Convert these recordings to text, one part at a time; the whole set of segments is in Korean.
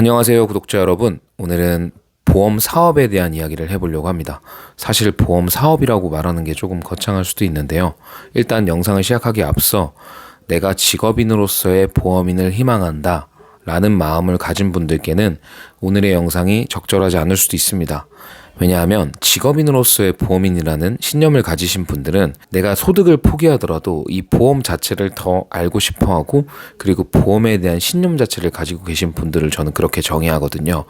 안녕하세요, 구독자 여러분. 오늘은 보험 사업에 대한 이야기를 해보려고 합니다. 사실 보험 사업이라고 말하는 게 조금 거창할 수도 있는데요. 일단 영상을 시작하기 앞서 내가 직업인으로서의 보험인을 희망한다. 라는 마음을 가진 분들께는 오늘의 영상이 적절하지 않을 수도 있습니다. 왜냐하면 직업인으로서의 보험인이라는 신념을 가지신 분들은 내가 소득을 포기하더라도 이 보험 자체를 더 알고 싶어 하고 그리고 보험에 대한 신념 자체를 가지고 계신 분들을 저는 그렇게 정의하거든요.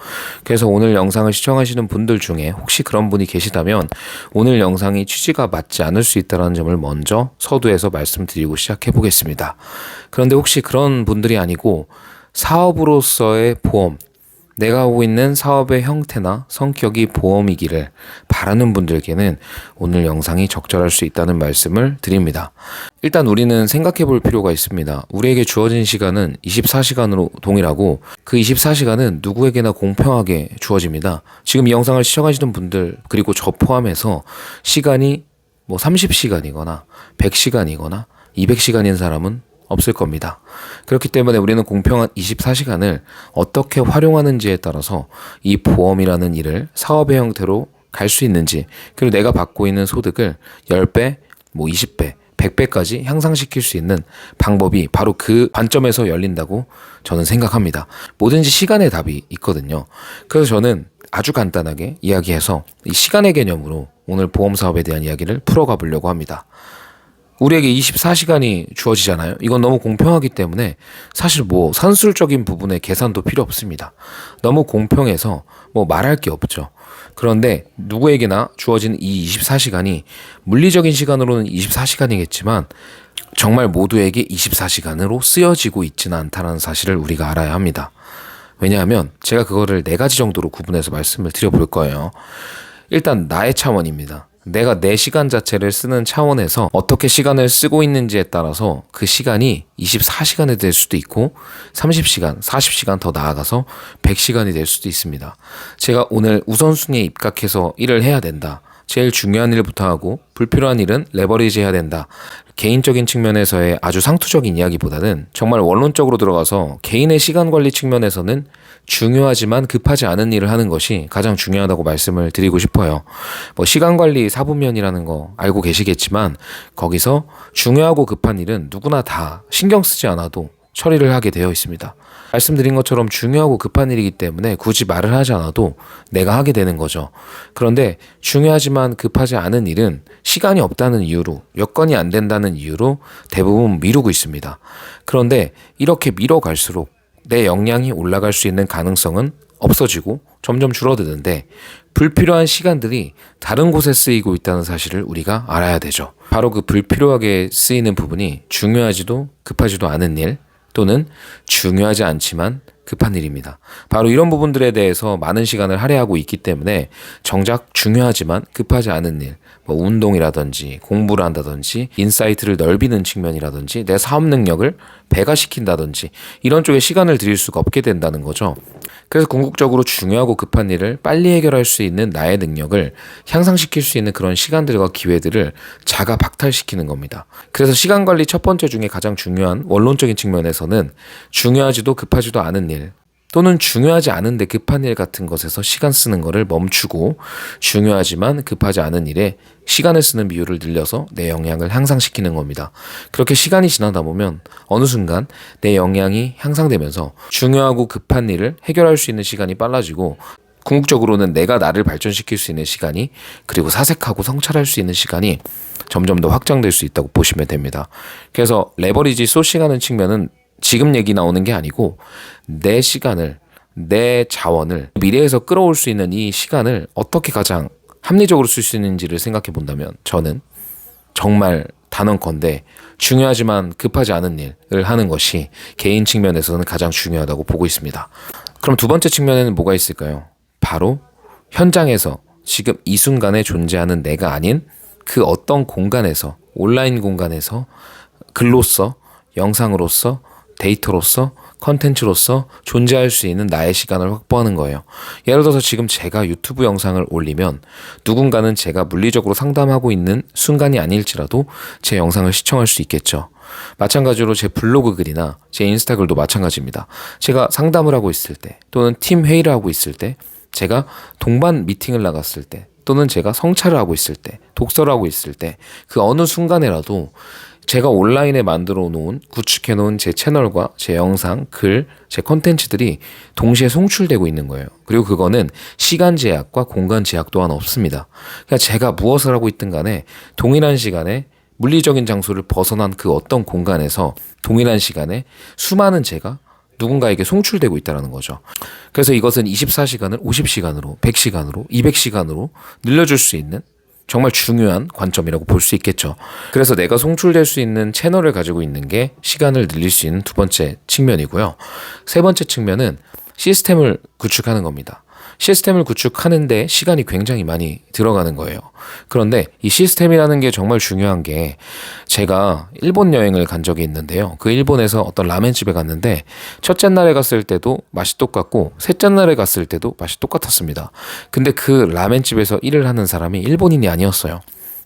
그래서 오늘 영상을 시청하시는 분들 중에 혹시 그런 분이 계시다면 오늘 영상이 취지가 맞지 않을 수 있다는 점을 먼저 서두에서 말씀드리고 시작해 보겠습니다. 그런데 혹시 그런 분들이 아니고 사업으로서의 보험, 내가 하고 있는 사업의 형태나 성격이 보험이기를 바라는 분들께는 오늘 영상이 적절할 수 있다는 말씀을 드립니다. 일단 우리는 생각해 볼 필요가 있습니다. 우리에게 주어진 시간은 24시간으로 동일하고 그 24시간은 누구에게나 공평하게 주어집니다. 지금 이 영상을 시청하시는 분들 그리고 저 포함해서 시간이 뭐 30시간이거나 100시간이거나 200시간인 사람은 없을 겁니다. 그렇기 때문에 우리는 공평한 24시간을 어떻게 활용하는지에 따라서 이 보험이라는 일을 사업의 형태로 갈 수 있는지, 그리고 내가 받고 있는 소득을 10배, 뭐 20배, 100배까지 향상시킬 수 있는 방법이 바로 그 관점에서 열린다고 저는 생각합니다. 뭐든지 시간의 답이 있거든요. 그래서 저는 아주 간단하게 이야기해서 이 시간의 개념으로 오늘 보험 사업에 대한 이야기를 풀어가 보려고 합니다. 우리에게 24시간이 주어지잖아요. 이건 너무 공평하기 때문에 사실 뭐 산술적인 부분의 계산도 필요 없습니다. 너무 공평해서 뭐 말할 게 없죠. 그런데 누구에게나 주어진 이 24시간이 물리적인 시간으로는 24시간이겠지만 정말 모두에게 24시간으로 쓰여지고 있지는 않다는 사실을 우리가 알아야 합니다. 왜냐하면 제가 그거를 네 가지 정도로 구분해서 말씀을 드려볼 거예요. 일단 나의 차원입니다. 내가 내 시간 자체를 쓰는 차원에서 어떻게 시간을 쓰고 있는지에 따라서 그 시간이 24시간이 될 수도 있고 30시간, 40시간 더 나아가서 100시간이 될 수도 있습니다. 제가 오늘 우선순위에 입각해서 일을 해야 된다. 제일 중요한 일부터 하고 불필요한 일은 레버리지 해야 된다. 개인적인 측면에서의 아주 상투적인 이야기보다는 정말 원론적으로 들어가서 개인의 시간 관리 측면에서는 중요하지만 급하지 않은 일을 하는 것이 가장 중요하다고 말씀을 드리고 싶어요. 뭐 시간 관리 사부면이라는 거 알고 계시겠지만 거기서 중요하고 급한 일은 누구나 다 신경 쓰지 않아도 처리를 하게 되어 있습니다. 말씀드린 것처럼 중요하고 급한 일이기 때문에 굳이 말을 하지 않아도 내가 하게 되는 거죠. 그런데 중요하지만 급하지 않은 일은 시간이 없다는 이유로, 여건이 안 된다는 이유로 대부분 미루고 있습니다. 그런데 이렇게 미뤄갈수록 내 역량이 올라갈 수 있는 가능성은 없어지고 점점 줄어드는데 불필요한 시간들이 다른 곳에 쓰이고 있다는 사실을 우리가 알아야 되죠. 바로 그 불필요하게 쓰이는 부분이 중요하지도 급하지도 않은 일, 또는 중요하지 않지만 급한 일입니다. 바로 이런 부분들에 대해서 많은 시간을 할애하고 있기 때문에 정작 중요하지만 급하지 않은 일, 뭐 운동이라든지 공부를 한다든지 인사이트를 넓히는 측면이라든지 내 사업 능력을 배가시킨다든지 이런 쪽에 시간을 들일 수가 없게 된다는 거죠. 그래서 궁극적으로 중요하고 급한 일을 빨리 해결할 수 있는 나의 능력을 향상시킬 수 있는 그런 시간들과 기회들을 자가 박탈시키는 겁니다. 그래서 시간 관리 첫 번째 중에 가장 중요한 원론적인 측면에서는 중요하지도 급하지도 않은 일, 또는 중요하지 않은데 급한 일 같은 것에서 시간 쓰는 것을 멈추고 중요하지만 급하지 않은 일에 시간을 쓰는 비율을 늘려서 내 역량을 향상시키는 겁니다. 그렇게 시간이 지나다 보면 어느 순간 내 역량이 향상되면서 중요하고 급한 일을 해결할 수 있는 시간이 빨라지고 궁극적으로는 내가 나를 발전시킬 수 있는 시간이 그리고 사색하고 성찰할 수 있는 시간이 점점 더 확장될 수 있다고 보시면 됩니다. 그래서 레버리지 소싱하는 측면은 지금 얘기 나오는 게 아니고 내 시간을 내 자원을 미래에서 끌어올 수 있는 이 시간을 어떻게 가장 합리적으로 쓸 수 있는지를 생각해 본다면 저는 정말 단언컨대 중요하지만 급하지 않은 일을 하는 것이 개인 측면에서는 가장 중요하다고 보고 있습니다. 그럼 두 번째 측면에는 뭐가 있을까요? 바로 현장에서 지금 이 순간에 존재하는 내가 아닌 그 어떤 공간에서 온라인 공간에서 글로써 영상으로서 데이터로서 컨텐츠로서 존재할 수 있는 나의 시간을 확보하는 거예요. 예를 들어서 지금 제가 유튜브 영상을 올리면 누군가는 제가 물리적으로 상담하고 있는 순간이 아닐지라도 제 영상을 시청할 수 있겠죠. 마찬가지로 제 블로그 글이나 제 인스타 글도 마찬가지입니다. 제가 상담을 하고 있을 때 또는 팀 회의를 하고 있을 때 제가 동반 미팅을 나갔을 때 또는 제가 성찰을 하고 있을 때 독서를 하고 있을 때 그 어느 순간에라도 제가 온라인에 만들어 놓은 구축해 놓은 제 채널과 제 영상, 글, 제 컨텐츠들이 동시에 송출되고 있는 거예요. 그리고 그거는 시간 제약과 공간 제약 또한 없습니다. 그러니까 제가 무엇을 하고 있든 간에 동일한 시간에 물리적인 장소를 벗어난 그 어떤 공간에서 동일한 시간에 수많은 제가 누군가에게 송출되고 있다는 거죠. 그래서 이것은 24시간을 50시간으로, 100시간으로, 200시간으로 늘려줄 수 있는 정말 중요한 관점이라고 볼 수 있겠죠. 그래서 내가 송출될 수 있는 채널을 가지고 있는 게 시간을 늘릴 수 있는 두 번째 측면이고요. 세 번째 측면은 시스템을 구축하는 겁니다. 시스템을 구축하는데 시간이 굉장히 많이 들어가는 거예요. 그런데 이 시스템이라는 게 정말 중요한 게 제가 일본 여행을 간 적이 있는데요. 그 일본에서 어떤 라멘집에 갔는데 첫째 날에 갔을 때도 맛이 똑같고 셋째 날에 갔을 때도 맛이 똑같았습니다. 근데 그 라멘집에서 일을 하는 사람이 일본인이 아니었어요.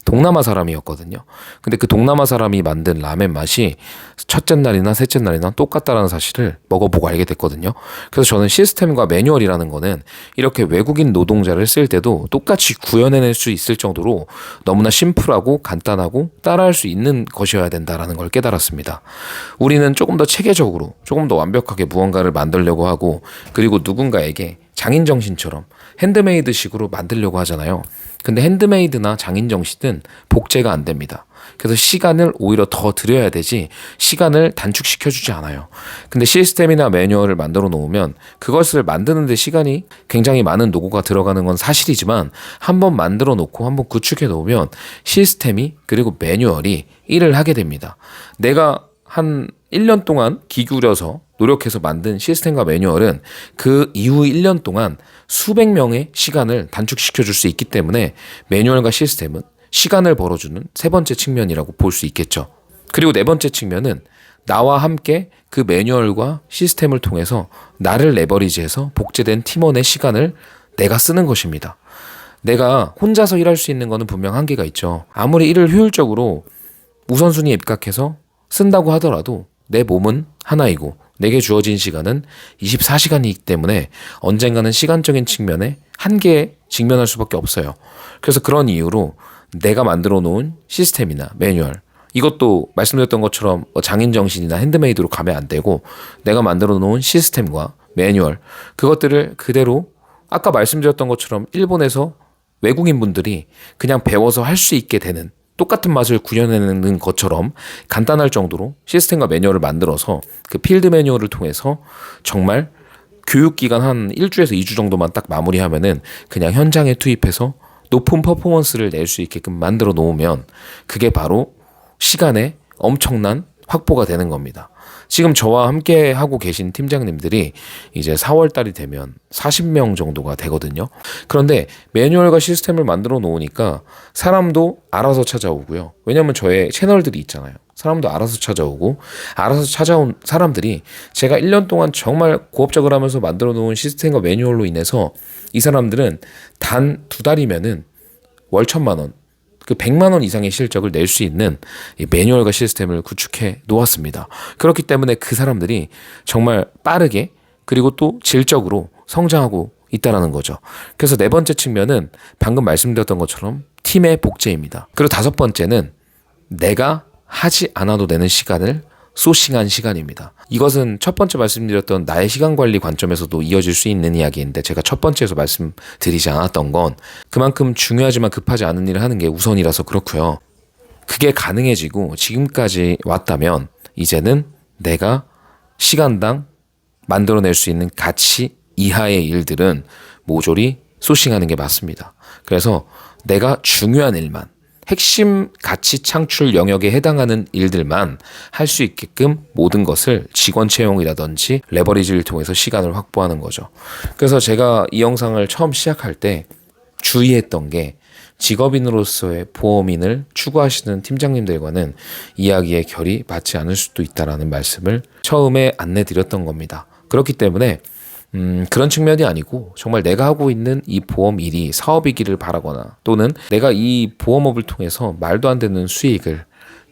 동남아 사람이었거든요. 근데 그 동남아 사람이 만든 라멘 맛이 첫째 날이나 셋째 날이나 똑같다라는 사실을 먹어보고 알게 됐거든요. 그래서 저는 시스템과 매뉴얼이라는 거는 이렇게 외국인 노동자를 쓸 때도 똑같이 구현해낼 수 있을 정도로 너무나 심플하고 간단하고 따라할 수 있는 것이어야 된다라는 걸 깨달았습니다. 우리는 조금 더 체계적으로 조금 더 완벽하게 무언가를 만들려고 하고 그리고 누군가에게 장인 정신처럼 핸드메이드식으로 만들려고 하잖아요. 근데 핸드메이드나 장인 정신은 복제가 안 됩니다. 그래서 시간을 오히려 더 들여야 되지 시간을 단축시켜 주지 않아요. 근데 시스템이나 매뉴얼을 만들어 놓으면 그것을 만드는데 시간이 굉장히 많은 노고가 들어가는 건 사실이지만 한번 만들어 놓고 한번 구축해 놓으면 시스템이 그리고 매뉴얼이 일을 하게 됩니다. 내가 한 1년 동안 기울여서 노력해서 만든 시스템과 매뉴얼은 그 이후 1년 동안 수백 명의 시간을 단축시켜 줄 수 있기 때문에 매뉴얼과 시스템은 시간을 벌어주는 세 번째 측면이라고 볼 수 있겠죠. 그리고 네 번째 측면은 나와 함께 그 매뉴얼과 시스템을 통해서 나를 레버리지해서 복제된 팀원의 시간을 내가 쓰는 것입니다. 내가 혼자서 일할 수 있는 거는 분명 한계가 있죠. 아무리 일을 효율적으로 우선순위에 입각해서 쓴다고 하더라도 내 몸은 하나이고 내게 주어진 시간은 24시간이기 때문에 언젠가는 시간적인 측면에 한계에 직면할 수밖에 없어요. 그래서 그런 이유로 내가 만들어 놓은 시스템이나 매뉴얼 이것도 말씀드렸던 것처럼 뭐 장인 정신이나 핸드메이드로 가면 안 되고 내가 만들어 놓은 시스템과 매뉴얼 그것들을 그대로 아까 말씀드렸던 것처럼 일본에서 외국인 분들이 그냥 배워서 할 수 있게 되는 똑같은 맛을 구현해내는 것처럼 간단할 정도로 시스템과 매뉴얼을 만들어서 그 필드 매뉴얼을 통해서 정말 교육 기간 한 1주에서 2주 정도만 딱 마무리하면은 그냥 현장에 투입해서 높은 퍼포먼스를 낼 수 있게끔 만들어 놓으면 그게 바로 시간에 엄청난 확보가 되는 겁니다. 지금 저와 함께 하고 계신 팀장님들이 이제 4월 달이 되면 40명 정도가 되거든요. 그런데 매뉴얼과 시스템을 만들어 놓으니까 사람도 알아서 찾아오고요. 왜냐면 저의 채널들이 있잖아요. 사람도 알아서 찾아오고 알아서 찾아온 사람들이 제가 1년 동안 정말 고업적으로 하면서 만들어 놓은 시스템과 매뉴얼로 인해서 이 사람들은 단 두 달이면은 월 천만 원, 그 100만 원 이상의 실적을 낼 수 있는 이 매뉴얼과 시스템을 구축해 놓았습니다. 그렇기 때문에 그 사람들이 정말 빠르게 그리고 또 질적으로 성장하고 있다라는 거죠. 그래서 네 번째 측면은 방금 말씀드렸던 것처럼 팀의 복제입니다. 그리고 다섯 번째는 내가 하지 않아도 되는 시간을 소싱한 시간입니다. 이것은 첫 번째 말씀드렸던 나의 시간 관리 관점에서도 이어질 수 있는 이야기인데 제가 첫 번째에서 말씀드리지 않았던 건 그만큼 중요하지만 급하지 않은 일을 하는 게 우선이라서 그렇고요. 그게 가능해지고 지금까지 왔다면 이제는 내가 시간당 만들어낼 수 있는 가치 이하의 일들은 모조리 소싱하는 게 맞습니다. 그래서 내가 중요한 일만 핵심 가치 창출 영역에 해당하는 일들만 할 수 있게끔 모든 것을 직원 채용이라든지 레버리지를 통해서 시간을 확보하는 거죠. 그래서 제가 이 영상을 처음 시작할 때 주의했던 게 직업인으로서의 보험인을 추구하시는 팀장님들과는 이야기의 결이 맞지 않을 수도 있다라는 말씀을 처음에 안내드렸던 겁니다. 그렇기 때문에 음, 그런 측면이 아니고 정말 내가 하고 있는 이 보험 일이 사업이기를 바라거나 또는 내가 이 보험업을 통해서 말도 안 되는 수익을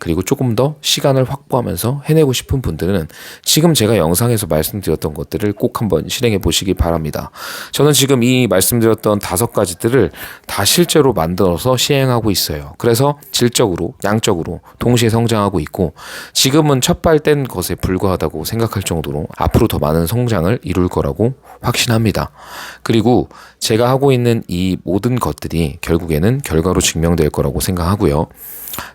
그리고 조금 더 시간을 확보하면서 해내고 싶은 분들은 지금 제가 영상에서 말씀드렸던 것들을 꼭 한번 실행해 보시기 바랍니다. 저는 지금 이 말씀드렸던 다섯 가지들을 다 실제로 만들어서 시행하고 있어요. 그래서 질적으로, 양적으로 동시에 성장하고 있고 지금은 첫발 뗀 것에 불과하다고 생각할 정도로 앞으로 더 많은 성장을 이룰 거라고 확신합니다. 그리고 제가 하고 있는 이 모든 것들이 결국에는 결과로 증명될 거라고 생각하고요.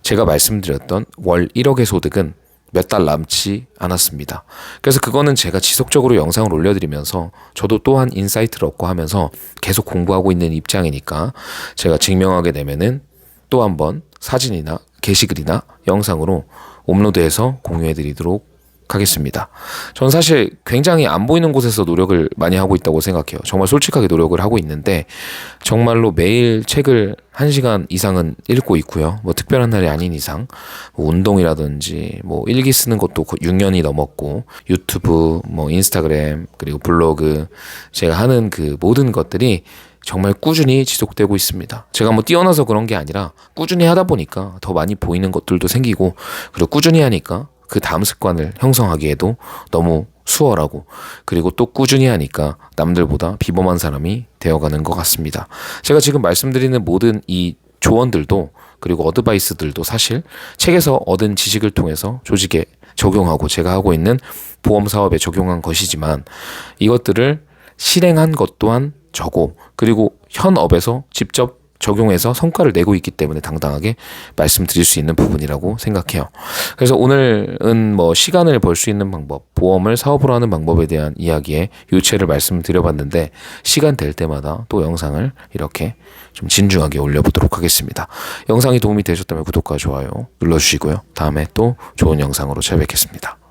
제가 말씀드렸던 월 1억의 소득은 몇 달 남지 않았습니다. 그래서 그거는 제가 지속적으로 영상을 올려드리면서 저도 또한 인사이트를 얻고 하면서 계속 공부하고 있는 입장이니까 제가 증명하게 되면은 또 한번 사진이나 게시글이나 영상으로 업로드해서 공유해드리도록 하겠습니다. 전 사실 굉장히 안 보이는 곳에서 노력을 많이 하고 있다고 생각해요. 정말 솔직하게 노력을 하고 있는데 정말로 매일 책을 1시간 이상은 읽고 있고요. 뭐 특별한 날이 아닌 이상 뭐 운동이라든지 뭐 일기 쓰는 것도 6년이 넘었고 유튜브 뭐 인스타그램 그리고 블로그 제가 하는 그 모든 것들이 정말 꾸준히 지속되고 있습니다. 제가 뭐 뛰어나서 그런 게 아니라 꾸준히 하다 보니까 더 많이 보이는 것들도 생기고 그리고 꾸준히 하니까 그 다음 습관을 형성하기에도 너무 수월하고 그리고 또 꾸준히 하니까 남들보다 비범한 사람이 되어가는 것 같습니다. 제가 지금 말씀드리는 모든 이 조언들도 그리고 어드바이스들도 사실 책에서 얻은 지식을 통해서 조직에 적용하고 제가 하고 있는 보험 사업에 적용한 것이지만 이것들을 실행한 것 또한 저고 그리고 현 업에서 직접 적용해서 성과를 내고 있기 때문에 당당하게 말씀드릴 수 있는 부분이라고 생각해요. 그래서 오늘은 뭐 시간을 벌 수 있는 방법, 보험을 사업으로 하는 방법에 대한 이야기에 유체를 말씀드려봤는데 시간 될 때마다 또 영상을 이렇게 좀 진중하게 올려보도록 하겠습니다. 영상이 도움이 되셨다면 구독과 좋아요 눌러주시고요. 다음에 또 좋은 영상으로 찾아뵙겠습니다.